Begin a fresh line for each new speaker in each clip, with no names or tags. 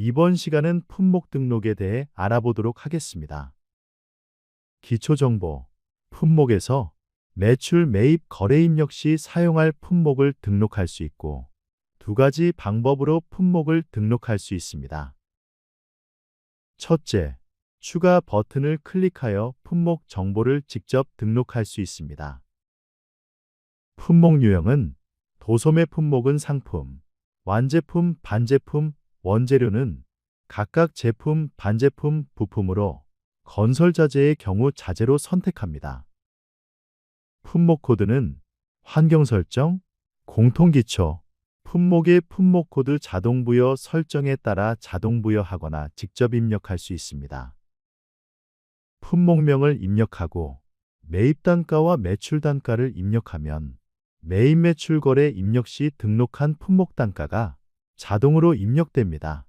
이번 시간은 품목 등록에 대해 알아보도록 하겠습니다. 기초정보. 품목에서 매출, 매입, 거래 입력 시 사용할 품목을 등록할 수 있고 두 가지 방법으로 품목을 등록할 수 있습니다. 첫째, 추가 버튼을 클릭하여 품목 정보를 직접 등록할 수 있습니다. 품목 유형은 도소매 품목은 상품, 완제품, 반제품, 원재료는 각각 제품, 반제품, 부품으로 건설 자재의 경우 자재로 선택합니다. 품목 코드는 환경 설정, 공통 기초, 품목의 품목 코드 자동 부여 설정에 따라 자동 부여하거나 직접 입력할 수 있습니다. 품목명을 입력하고 매입 단가와 매출 단가를 입력하면 매입 매출 거래 입력 시 등록한 품목 단가가 자동으로 입력됩니다.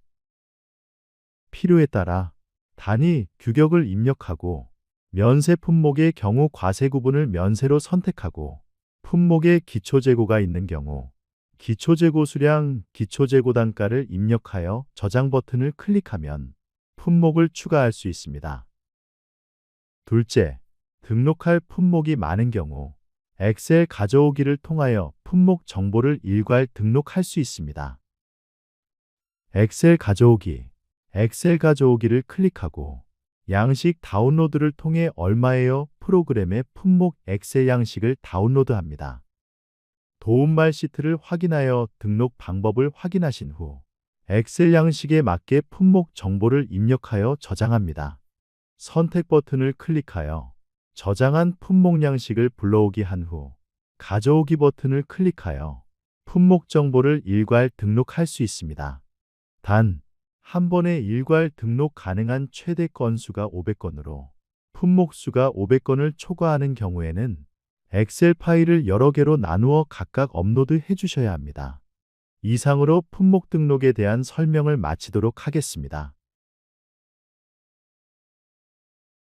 필요에 따라 단위 규격을 입력하고 면세 품목의 경우 과세 구분을 면세로 선택하고 품목의 기초재고가 있는 경우 기초재고 수량, 기초재고 단가를 입력하여 저장 버튼을 클릭하면 품목을 추가할 수 있습니다. 둘째, 등록할 품목이 많은 경우 엑셀 가져오기를 통하여 품목 정보를 일괄 등록할 수 있습니다. 엑셀 가져오기, 엑셀 가져오기를 클릭하고 양식 다운로드를 통해 얼마에요 프로그램의 품목 엑셀 양식을 다운로드합니다. 도움말 시트를 확인하여 등록 방법을 확인하신 후 엑셀 양식에 맞게 품목 정보를 입력하여 저장합니다. 선택 버튼을 클릭하여 저장한 품목 양식을 불러오기 한 후 가져오기 버튼을 클릭하여 품목 정보를 일괄 등록할 수 있습니다. 단, 한 번에 일괄 등록 가능한 최대 건수가 500건으로 품목 수가 500건을 초과하는 경우에는 엑셀 파일을 여러 개로 나누어 각각 업로드 해 주셔야 합니다. 이상으로 품목 등록에 대한 설명을 마치도록 하겠습니다.